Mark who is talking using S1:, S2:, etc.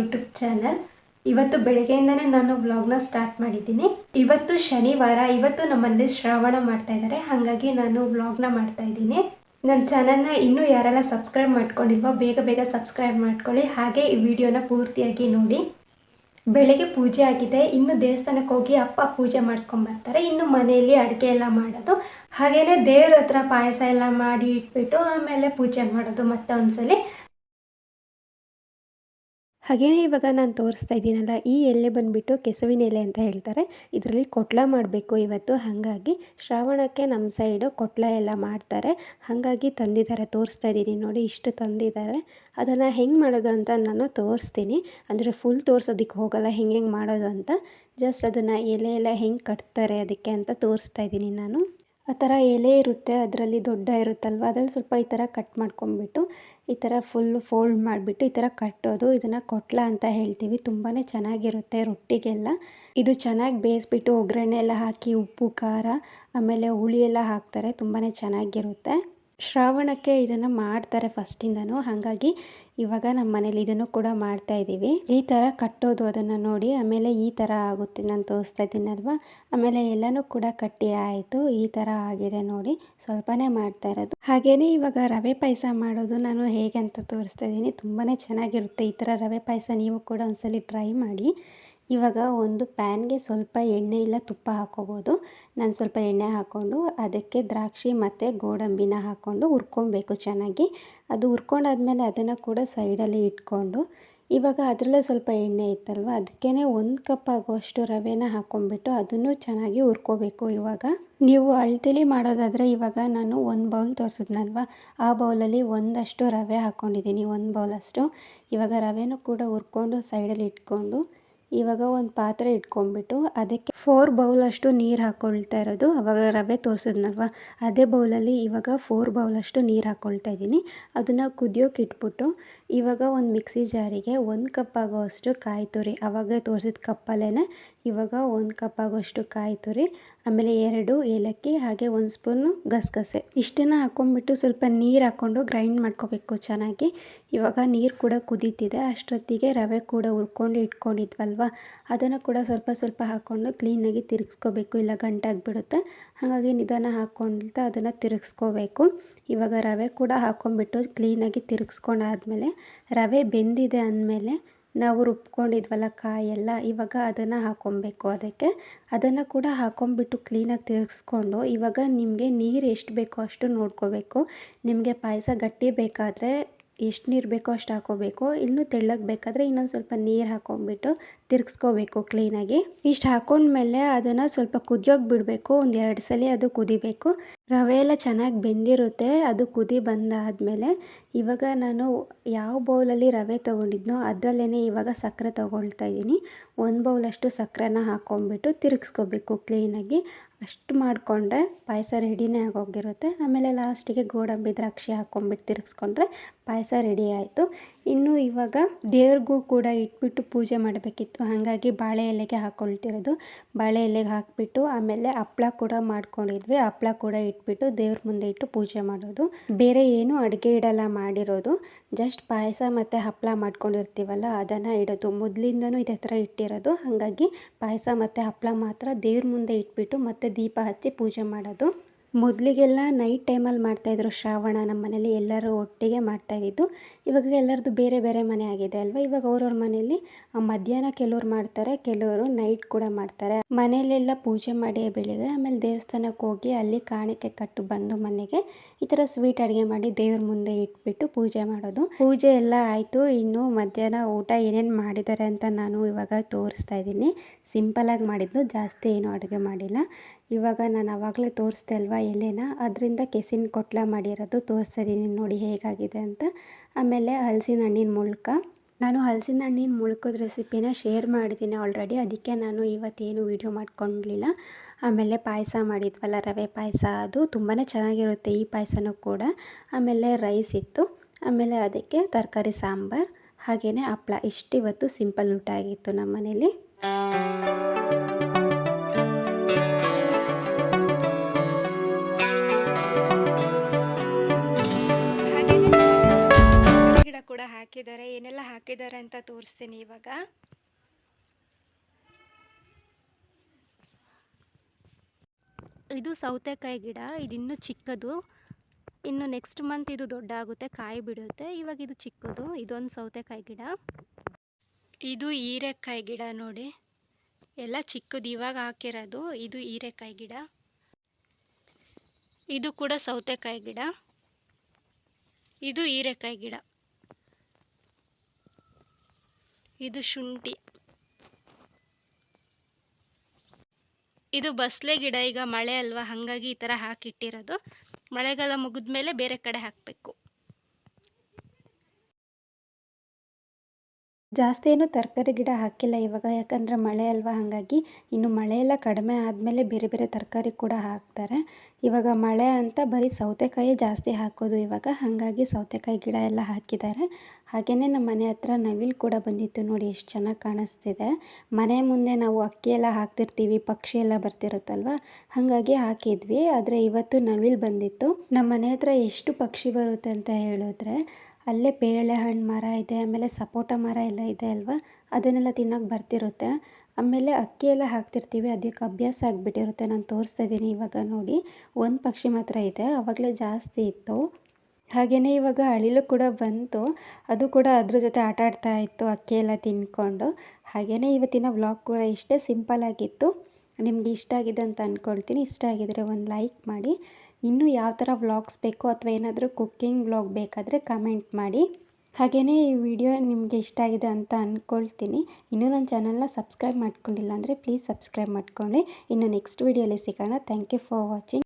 S1: YouTube channel ಇವತ್ತು ಬೆಳಗ್ಗೆಯಿಂದನೇ ನಾನು ವ್ಲಾಗ್ನ ಸ್ಟಾರ್ಟ್ ಮಾಡಿದ್ದೀನಿ. ಇವತ್ತು ಶನಿವಾರ, ಇವತ್ತು ನಮ್ಮಲ್ಲಿ ಶ್ರಾವಣ ಮಾಡ್ತಾ ಇದ್ದಾರೆ ಹಾಗಾಗಿ ನಾನು ವ್ಲಾಗ್ನ ಮಾಡ್ತಾ ಇದ್ದೀನಿ. ನನ್ನ ಚಾನಲ್ನ ಇನ್ನೂ ಯಾರೆಲ್ಲ ಸಬ್ಸ್ಕ್ರೈಬ್ ಮಾಡ್ಕೊಂಡಿಲ್ವೋ ಬೇಗ ಬೇಗ ಸಬ್ಸ್ಕ್ರೈಬ್ ಮಾಡ್ಕೊಳ್ಳಿ. ಹಾಗೆ ಈ ವಿಡಿಯೋನ ಪೂರ್ತಿಯಾಗಿ ನೋಡಿ. ಬೆಳಗ್ಗೆ ಪೂಜೆ ಆಗಿದೆ. ಇನ್ನು ದೇವಸ್ಥಾನಕ್ಕೆ ಹೋಗಿ ಅಪ್ಪ ಪೂಜೆ ಮಾಡಿಸ್ಕೊಂಬರ್ತಾರೆ ಇನ್ನು ಮನೆಯಲ್ಲಿ ಅಡುಗೆ ಎಲ್ಲ ಮಾಡೋದು. ಹಾಗೆಯೇ ದೇವ್ರ ಹತ್ರ ಪಾಯಸ ಎಲ್ಲ ಮಾಡಿ ಇಟ್ಬಿಟ್ಟು ಆಮೇಲೆ ಪೂಜೆ ಮಾಡೋದು ಮತ್ತೆ ಒಂದ್ಸಲಿ. ಹಾಗೇನೇ ಇವಾಗ ನಾನು ತೋರಿಸ್ತಾ ಇದ್ದೀನಲ್ಲ, ಈ ಎಲೆ ಬಂದುಬಿಟ್ಟು ಕೆಸುವಿನ ಎಲೆ ಅಂತ ಹೇಳ್ತಾರೆ. ಇದರಲ್ಲಿ ಕೊಟ್ಲ ಮಾಡಬೇಕು ಇವತ್ತು. ಹಾಗಾಗಿ ಶ್ರಾವಣಕ್ಕೆ ನಮ್ಮ ಸೈಡು ಕೊಟ್ಲ ಎಲ್ಲ ಮಾಡ್ತಾರೆ. ಹಾಗಾಗಿ ತಂದಿದ್ದಾರೆ, ತೋರಿಸ್ತಾ ಇದ್ದೀನಿ ನೋಡಿ, ಇಷ್ಟು ತಂದಿದ್ದಾರೆ. ಅದನ್ನು ಹೆಂಗೆ ಮಾಡೋದು ಅಂತ ನಾನು ತೋರಿಸ್ತೀನಿ. ಅಂದರೆ ಫುಲ್ ತೋರಿಸೋದಕ್ಕೆ ಹೋಗಲ್ಲ, ಹೆಂಗೆ ಹೆಂಗೆ ಮಾಡೋದು ಅಂತ. ಜಸ್ಟ್ ಅದನ್ನು ಎಲೆ ಎಲ್ಲ ಹೆಂಗೆ ಕಟ್ತಾರೆ ಅದಕ್ಕೆ ಅಂತ ತೋರಿಸ್ತಾ ಇದ್ದೀನಿ ನಾನು. ಆ ಥರ ಎಲೆ ಇರುತ್ತೆ, ಅದರಲ್ಲಿ ದೊಡ್ಡ ಇರುತ್ತಲ್ವ? ಅದ್ರಲ್ಲಿ ಸ್ವಲ್ಪ ಈ ಥರ ಕಟ್ ಮಾಡ್ಕೊಂಬಿಟ್ಟು ಈ ಥರ ಫುಲ್ ಫೋಲ್ಡ್ ಮಾಡಿಬಿಟ್ಟು, ಈ ಥರ ಕಟ್ಟೋದು, ಇದನ್ನು ಕೊಟ್ಲ ಅಂತ ಹೇಳ್ತೀವಿ. ತುಂಬಾ ಚೆನ್ನಾಗಿರುತ್ತೆ ರೊಟ್ಟಿಗೆಲ್ಲ. ಇದು ಚೆನ್ನಾಗಿ ಬೇಯಿಸ್ಬಿಟ್ಟು ಒಗ್ಗರಣೆ ಎಲ್ಲ ಹಾಕಿ ಉಪ್ಪು, ಖಾರ, ಆಮೇಲೆ ಹುಳಿ ಎಲ್ಲ ಹಾಕ್ತಾರೆ. ತುಂಬಾ ಚೆನ್ನಾಗಿರುತ್ತೆ. ಶ್ರಾವಣಕ್ಕೆ ಇದನ್ನು ಮಾಡ್ತಾರೆ ಫಸ್ಟಿಂದನೂ. ಹಾಗಾಗಿ ಇವಾಗ ನಮ್ಮ ಮನೇಲಿ ಇದನ್ನು ಕೂಡ ಮಾಡ್ತಾ ಇದ್ದೀವಿ. ಈ ಥರ ಕಟ್ಟೋದು ಅದನ್ನು ನೋಡಿ, ಆಮೇಲೆ ಈ ಥರ ಆಗುತ್ತೆ ನಾನು ತೋರಿಸ್ತಾ ಇದ್ದೀನಲ್ವ ಆಮೇಲೆ ಎಲ್ಲನೂ ಕೂಡ ಕಟ್ಟಿ ಆಯಿತು. ಈ ಥರ ಆಗಿದೆ ನೋಡಿ, ಸ್ವಲ್ಪನೇ ಮಾಡ್ತಾ ಇರೋದು. ಹಾಗೇ ಇವಾಗ ರವೆ ಪಾಯಸ ಮಾಡೋದು ನಾನು ಹೇಗೆ ಅಂತ ತೋರಿಸ್ತಾ ಇದ್ದೀನಿ. ತುಂಬಾ ಚೆನ್ನಾಗಿರುತ್ತೆ ಈ ಥರ ರವೆ ಪಾಯಸ ನೀವು ಕೂಡ ಒಂದ್ಸಲಿ ಟ್ರೈ ಮಾಡಿ. ಇವಾಗ ಒಂದು ಪ್ಯಾನ್ಗೆ ಸ್ವಲ್ಪ ಎಣ್ಣೆ ಇಲ್ಲ ತುಪ್ಪ ಹಾಕ್ಕೋಬೋದು ನಾನು ಸ್ವಲ್ಪ ಎಣ್ಣೆ ಹಾಕ್ಕೊಂಡು ಅದಕ್ಕೆ ದ್ರಾಕ್ಷಿ ಮತ್ತು ಗೋಡಂಬಿನ ಹಾಕ್ಕೊಂಡು ಹುರ್ಕೊಬೇಕು ಚೆನ್ನಾಗಿ. ಅದು ಹುರ್ಕೊಂಡಾದ್ಮೇಲೆ ಅದನ್ನು ಕೂಡ ಸೈಡಲ್ಲಿ ಇಟ್ಕೊಂಡು ಇವಾಗ ಅದರಲ್ಲೇ ಸ್ವಲ್ಪ ಎಣ್ಣೆ ಇತ್ತಲ್ವ? ಅದಕ್ಕೇ ಒಂದು ಕಪ್ ಆಗುವಷ್ಟು ರವೆನ ಹಾಕ್ಕೊಂಡ್ಬಿಟ್ಟು ಅದನ್ನು ಚೆನ್ನಾಗಿ ಹುರ್ಕೋಬೇಕು ಇವಾಗ. ನೀವು ಅಳ್ತಿಲಿ ಮಾಡೋದಾದರೆ ಇವಾಗ ನಾನು ಒಂದು ಬೌಲ್ ತೋರಿಸಿದ್ನಲ್ವ? ಆ ಬೌಲಲ್ಲಿ ಒಂದಷ್ಟು ರವೆ ಹಾಕ್ಕೊಂಡಿದ್ದೀನಿ ಒಂದು ಬೌಲಷ್ಟು ಇವಾಗ ರವೆನೂ ಕೂಡ ಹುರ್ಕೊಂಡು ಸೈಡಲ್ಲಿ ಇಟ್ಕೊಂಡು ಇವಾಗ ಒಂದು ಪಾತ್ರೆ ಇಟ್ಕೊಂಡ್ಬಿಟ್ಟು ಅದಕ್ಕೆ ಫೋರ್ ಬೌಲಷ್ಟು ನೀರು ಹಾಕ್ಕೊಳ್ತಾ ಇರೋದು. ಅವಾಗ ರವೆ ತೋರಿಸಿದ್ನಲ್ವ? ಅದೇ ಬೌಲಲ್ಲಿ ಇವಾಗ ಫೋರ್ ಬೌಲಷ್ಟು ನೀರು ಹಾಕ್ಕೊಳ್ತಾ ಇದ್ದೀನಿ. ಅದನ್ನು ಕುದಿಯೋಕೆ ಇಟ್ಬಿಟ್ಟು ಇವಾಗ ಒಂದು ಮಿಕ್ಸಿ ಜಾರಿಗೆ ಒಂದು ಕಪ್ ಆಗೋವಷ್ಟು ಕಾಯಿ ತುರಿ, ಅವಾಗ ತೋರಿಸಿದ ಕಪ್ಪಲ್ಲೇ ಇವಾಗ ಒಂದು ಕಪ್ ಆಗೋಷ್ಟು ಕಾಯಿ ತುರಿ ಆಮೇಲೆ ಎರಡು ಏಲಕ್ಕಿ, ಹಾಗೆ ಒಂದು ಸ್ಪೂನು ಗಸಗಸೆ. ಇಷ್ಟನ್ನು ಹಾಕ್ಕೊಂಡ್ಬಿಟ್ಟು ಸ್ವಲ್ಪ ನೀರು ಹಾಕ್ಕೊಂಡು ಗ್ರೈಂಡ್ ಮಾಡ್ಕೋಬೇಕು ಚೆನ್ನಾಗಿ. ಇವಾಗ ನೀರು ಕೂಡ ಕುದೀತಿದೆ. ಅಷ್ಟೊತ್ತಿಗೆ ರವೆ ಕೂಡ ಹುರ್ಕೊಂಡು ಇಟ್ಕೊಂಡಿದ್ವಲ್ವ? ಅದನ್ನು ಕೂಡ ಸ್ವಲ್ಪ ಸ್ವಲ್ಪ ಹಾಕ್ಕೊಂಡು ಕ್ಲೀನಾಗಿ ತಿರುಗಿಸ್ಕೋಬೇಕು. ಇಲ್ಲ ಗಂಟಾಗಿಬಿಡುತ್ತೆ ಹಾಗಾಗಿ ನಿಧಾನ ಹಾಕ್ಕೊಳ್ತಾ ಅದನ್ನು ತಿರುಗಿಸ್ಕೋಬೇಕು. ಇವಾಗ ರವೆ ಕೂಡ ಹಾಕ್ಕೊಂಡ್ಬಿಟ್ಟು ಕ್ಲೀನಾಗಿ ತಿರುಗಿಸ್ಕೊಂಡಾದ್ಮೇಲೆ, ರವೆ ಬೆಂದಿದೆ ಅಂದಮೇಲೆ ನಾವು ರುಬ್ಕೊಂಡಿದ್ವಲ್ಲ ಕಾಯೆಲ್ಲ ಇವಾಗ ಅದನ್ನು ಹಾಕ್ಕೊಬೇಕು ಅದಕ್ಕೆ. ಅದನ್ನು ಕೂಡ ಹಾಕ್ಕೊಂಬಿಟ್ಟು ಕ್ಲೀನಾಗಿ ತಿರುಗಿಸ್ಕೊಂಡು ಇವಾಗ ನಿಮಗೆ ನೀರು ಎಷ್ಟು ಬೇಕೋ ಅಷ್ಟು ನೋಡ್ಕೋಬೇಕು. ನಿಮಗೆ ಪಾಯಸ ಗಟ್ಟಿ ಬೇಕಾದರೆ ಎಷ್ಟು ನೀರು ಬೇಕೋ ಅಷ್ಟು ಹಾಕೋಬೇಕು. ಇನ್ನೂ ತೆಳ್ಳಗೆ ಬೇಕಾದರೆ ಇನ್ನೊಂದು ಸ್ವಲ್ಪ ನೀರು ಹಾಕೊಂಡ್ಬಿಟ್ಟು ತಿರ್ಗಿಸ್ಕೋಬೇಕು ಕ್ಲೀನಾಗಿ ಇಷ್ಟು ಹಾಕೊಂಡ್ಮೇಲೆ ಅದನ್ನು ಸ್ವಲ್ಪ ಕುದಿಯೋಗಿ ಬಿಡಬೇಕು. ಒಂದು ಎರಡು ಸಲ ಅದು ಕುದಿಬೇಕು. ರವೆ ಎಲ್ಲ ಚೆನ್ನಾಗಿ ಬೆಂದಿರುತ್ತೆ. ಅದು ಕುದಿ ಬಂದಾದಮೇಲೆ ಇವಾಗ ನಾನು ಯಾವ ಬೌಲಲ್ಲಿ ರವೆ ತೊಗೊಂಡಿದ್ನೋ ಅದರಲ್ಲೇ ಇವಾಗ ಸಕ್ಕರೆ ತೊಗೊಳ್ತಾ ಇದ್ದೀನಿ. ಒಂದು ಬೌಲಷ್ಟು ಸಕ್ಕರೆನ ಹಾಕ್ಕೊಂಬಿಟ್ಟು ತಿರುಗಿಸ್ಕೋಬೇಕು ಕ್ಲೀನಾಗಿ ಅಷ್ಟು ಮಾಡಿಕೊಂಡ್ರೆ ಪಾಯಸ ರೆಡಿನೇ ಆಗೋಗಿರುತ್ತೆ. ಆಮೇಲೆ ಲಾಸ್ಟಿಗೆ ಗೋಡಂಬಿ ದ್ರಾಕ್ಷಿ ಹಾಕ್ಕೊಂಬಿಟ್ಟು ತಿರುಗಿಸ್ಕೊಂಡ್ರೆ ಪಾಯಸ ರೆಡಿ ಆಯಿತು. ಇನ್ನು ಇವಾಗ ದೇವ್ರಿಗೂ ಕೂಡ ಇಟ್ಬಿಟ್ಟು ಪೂಜೆ ಮಾಡಬೇಕಿತ್ತು. ಹಾಗಾಗಿ ಬಾಳೆ ಎಲೆಗೆ ಹಾಕ್ಕೊಳ್ತಿರೋದು ಬಾಳೆ ಎಲೆಗೆ ಹಾಕಿಬಿಟ್ಟು ಆಮೇಲೆ ಹಪ್ಳ ಕೂಡ ಮಾಡ್ಕೊಂಡಿದ್ವಿ. ಹಪ್ಳ ಕೂಡ ಇಟ್ಬಿಟ್ಟು ದೇವ್ರ ಮುಂದೆ ಇಟ್ಟು ಪೂಜೆ ಮಾಡೋದು. ಬೇರೆ ಏನು ಅಡುಗೆ ಇಡಲ್ಲ ಮಾಡಿರೋದು. ಜಸ್ಟ್ ಪಾಯಸ ಮತ್ತು ಹಪ್ಪಳ ಮಾಡ್ಕೊಂಡಿರ್ತೀವಲ್ಲ, ಅದನ್ನು ಇಡೋದು. ಮೊದಲಿಂದನೂ ಇದೇ ಥರ ಇಟ್ಟಿರೋದು. ಹಾಗಾಗಿ ಪಾಯಸ ಮತ್ತು ಹಪ್ಪಳ ಮಾತ್ರ ದೇವ್ರ ಮುಂದೆ ಇಟ್ಬಿಟ್ಟು ಮತ್ತು ದೀಪ ಹಚ್ಚಿ ಪೂಜೆ ಮಾಡೋದು. ಮೊದಲಿಗೆಲ್ಲ ನೈಟ್ ಟೈಮಲ್ಲಿ ಮಾಡ್ತಾಯಿದ್ರು ಶ್ರಾವಣ ನಮ್ಮ ಮನೇಲಿ ಎಲ್ಲರೂ ಒಟ್ಟಿಗೆ ಮಾಡ್ತಾಯಿದ್ದಿದ್ದು ಇವಾಗ ಎಲ್ಲರದ್ದು ಬೇರೆ ಬೇರೆ ಮನೆ ಆಗಿದೆ ಅಲ್ವಾ? ಇವಾಗ ಅವ್ರವ್ರ ಮನೆಯಲ್ಲಿ ಮಧ್ಯಾಹ್ನ ಕೆಲವ್ರು ಮಾಡ್ತಾರೆ, ಕೆಲವರು ನೈಟ್ ಕೂಡ ಮಾಡ್ತಾರೆ. ಮನೆಯಲ್ಲೆಲ್ಲ ಪೂಜೆ ಮಾಡಿ ಬೆಳಿಗ್ಗೆ ಆಮೇಲೆ ದೇವಸ್ಥಾನಕ್ಕೆ ಹೋಗಿ ಅಲ್ಲಿ ಕಾಣಿಕೆ ಕಟ್ಟು ಬಂದು ಮನೆಗೆ ಈ ಥರ ಸ್ವೀಟ್ ಅಡುಗೆ ಮಾಡಿ ದೇವ್ರ ಮುಂದೆ ಇಟ್ಬಿಟ್ಟು ಪೂಜೆ ಮಾಡೋದು. ಪೂಜೆ ಎಲ್ಲ ಆಯಿತು, ಇನ್ನು ಮಧ್ಯಾಹ್ನ ಊಟ ಏನೇನು ಮಾಡಿದ್ದಾರೆ ಅಂತ ನಾನು ಇವಾಗ ತೋರಿಸ್ತಾ ಇದ್ದೀನಿ. ಸಿಂಪಲಾಗಿ ಮಾಡಿದ್ದು, ಜಾಸ್ತಿ ಏನು ಅಡುಗೆ ಮಾಡಿಲ್ಲ. ಇವಾಗ ನಾನು ಆವಾಗಲೇ ತೋರಿಸ್ದೆ ಅಲ್ವಾ? ಎಲೆನ ಅದರಿಂದ ಕೆಸಿನ ಕೊಟ್ಲ ಮಾಡಿರೋದು ತೋರಿಸ್ತಿದ್ದೀನಿ ನೋಡಿ ಹೇಗಾಗಿದೆ ಅಂತ. ಆಮೇಲೆ ಹಲಸಿನ ಹಣ್ಣಿನ ಮುಳ್ಕ. ನಾನು ಹಲಸಿನ ಹಣ್ಣಿನ ಮುಳ್ಕದ ರೆಸಿಪಿನ ಶೇರ್ ಮಾಡಿದ್ದೀನಿ ಆಲ್ರೆಡಿ. ಅದಕ್ಕೆ ನಾನು ಇವತ್ತೇನು ವೀಡಿಯೋ ಮಾಡ್ಕೊಂಡಿಲ್ಲ. ಆಮೇಲೆ ಪಾಯಸ ಮಾಡಿದ್ವಲ್ಲ, ರವೆ ಪಾಯಸ. ಅದು ತುಂಬಾ ಚೆನ್ನಾಗಿರುತ್ತೆ ಈ ಪಾಯಸನೂ ಕೂಡ. ಆಮೇಲೆ ರೈಸ್ ಇತ್ತು. ಆಮೇಲೆ ಅದಕ್ಕೆ ತರಕಾರಿ ಸಾಂಬಾರು ಹಾಗೆಯೇ ಹಪ್ಪಳ ಇಷ್ಟಿವತ್ತು ಸಿಂಪಲ್ ಊಟ ಆಗಿತ್ತು ನಮ್ಮ ಮನೇಲಿ ಹಾಕಿದ್ದಾರೆ ಏನೆಲ್ಲ ಹಾಕಿದ್ದಾರೆ ಅಂತ ತೋರಿಸ್ತೀನಿ ಇವಾಗ. ಇದು ಸೌತೆಕಾಯಿ ಗಿಡ ಇದು ಇನ್ನೂ ಚಿಕ್ಕದು. ಇನ್ನು ನೆಕ್ಸ್ಟ್ ಮಂತ್ ಇದು ದೊಡ್ಡ ಆಗುತ್ತೆ ಕಾಯಿ ಬಿಡುತ್ತೆ. ಇವಾಗ ಇದು ಚಿಕ್ಕದು ಇದೊಂದು ಸೌತೆಕಾಯಿ ಗಿಡ. ಇದು ಹೀರೆಕಾಯಿ ಗಿಡ ನೋಡಿ. ಎಲ್ಲ ಚಿಕ್ಕದು ಇವಾಗ ಹಾಕಿರೋದು ಇದು ಹೀರೆಕಾಯಿ ಗಿಡ. ಇದು ಕೂಡ ಸೌತೆಕಾಯಿ ಗಿಡ. ಇದು ಹೀರೆಕಾಯಿ ಗಿಡ. ಇದು ಶುಂಠಿ. ಇದು ಬಸಳೆ ಗಿಡ, ಈಗ ಮಳೆ ಅಲ್ವಾ? ಹಾಗಾಗಿ ಈ ಥರ ಹಾಕಿಟ್ಟಿರೋದು. ಮಳೆಗಾಲ ಮುಗಿದ್ಮೇಲೆ ಬೇರೆ ಕಡೆ ಹಾಕಬೇಕು. ಜಾಸ್ತಿ ಏನು ತರಕಾರಿ ಗಿಡ ಹಾಕಿಲ್ಲ ಇವಾಗ, ಯಾಕಂದರೆ ಮಳೆ ಅಲ್ವಾ? ಹಾಗಾಗಿ ಇನ್ನು ಮಳೆ ಎಲ್ಲ ಕಡಿಮೆ ಆದಮೇಲೆ ಬೇರೆ ಬೇರೆ ತರಕಾರಿ ಕೂಡ ಹಾಕ್ತಾರೆ. ಇವಾಗ ಮಳೆ ಅಂತ ಬರೀ ಸೌತೆಕಾಯಿ ಜಾಸ್ತಿ ಹಾಕೋದು ಇವಾಗ, ಹಾಗಾಗಿ ಸೌತೆಕಾಯಿ ಗಿಡ ಎಲ್ಲ ಹಾಕಿದ್ದಾರೆ. ಹಾಗೆಯೇ ನಮ್ಮ ಮನೆ ಹತ್ರ ನವಿಲು ಕೂಡ ಬಂದಿತ್ತು ನೋಡಿ, ಎಷ್ಟು ಚೆನ್ನಾಗಿ ಕಾಣಿಸ್ತಿದೆ. ಮನೆ ಮುಂದೆ ನಾವು ಅಕ್ಕಿ ಎಲ್ಲ ಹಾಕ್ತಿರ್ತೀವಿ, ಪಕ್ಷಿ ಎಲ್ಲ ಬರ್ತಿರುತ್ತಲ್ವ? ಹಾಗಾಗಿ ಹಾಕಿದ್ವಿ, ಆದರೆ ಇವತ್ತು ನವಿಲು ಬಂದಿತ್ತು. ನಮ್ಮ ಮನೆ ಹತ್ರ ಎಷ್ಟು ಪಕ್ಷಿ ಬರುತ್ತೆ ಅಂತ ಹೇಳಿದ್ರೆ ಅಲ್ಲೇ ಪೇರಳೆ ಹಣ್ಣು ಮರ ಇದೆ, ಆಮೇಲೆ ಸಪೋಟ ಮರ ಎಲ್ಲ ಇದೆ ಅಲ್ವಾ? ಅದನ್ನೆಲ್ಲ ತಿನ್ನೋಕೆ ಬರ್ತಿರುತ್ತೆ. ಆಮೇಲೆ ಅಕ್ಕಿ ಎಲ್ಲ ಹಾಕ್ತಿರ್ತೀವಿ, ಅದಕ್ಕೆ ಅಭ್ಯಾಸ ಆಗಿಬಿಟ್ಟಿರುತ್ತೆ. ನಾನು ತೋರಿಸ್ತಾ ಇದ್ದೀನಿ ಇವಾಗ ನೋಡಿ. ಒಂದು ಪಕ್ಷಿ ಮಾತ್ರ ಇದೆ, ಅವಾಗಲೇ ಜಾಸ್ತಿ ಇತ್ತು. ಹಾಗೆಯೇ ಇವಾಗ ಅಳಿಲು ಕೂಡ ಬಂತು. ಅದು ಕೂಡ ಅದ್ರ ಜೊತೆ ಆಟ ಆಡ್ತಾ ಇತ್ತು, ಅಕ್ಕಿ ಎಲ್ಲ ತಿನ್ಕೊಂಡು. ಹಾಗೆಯೇ ಇವತ್ತಿನ ವ್ಲಾಗ್ ಕೂಡ ಇಷ್ಟೇ ಸಿಂಪಲ್ ಆಗಿತ್ತು. ನಿಮ್ಗೆ ಇಷ್ಟ ಆಗಿದೆ ಅಂತ ಅಂದ್ಕೊಳ್ತೀನಿ ಇಷ್ಟ ಆಗಿದರೆ ಒಂದು ಲೈಕ್ ಮಾಡಿ. ಇನ್ನೂ ಯಾವ ಥರ ವ್ಲಾಗ್ಸ್ ಬೇಕು ಅಥವಾ ಏನಾದರೂ ಕುಕ್ಕಿಂಗ್ ವ್ಲಾಗ್ ಬೇಕಾದರೆ ಕಮೆಂಟ್ ಮಾಡಿ. ಹಾಗೆಯೇ ಈ ವಿಡಿಯೋ ನಿಮಗೆ ಇಷ್ಟ ಆಗಿದೆ ಅಂತ ಅಂದ್ಕೊಳ್ತೀನಿ ಇನ್ನೂ ನನ್ನ ಚಾನಲ್ನ ಸಬ್ಸ್ಕ್ರೈಬ್ ಮಾಡ್ಕೊಂಡಿಲ್ಲ ಅಂದರೆ ಪ್ಲೀಸ್ ಸಬ್ಸ್ಕ್ರೈಬ್ ಮಾಡ್ಕೊಳ್ಳಿ. ಇನ್ನು ನೆಕ್ಸ್ಟ್ ವಿಡಿಯೋಲಿ ಸಿಗೋಣ. Thank you for watching.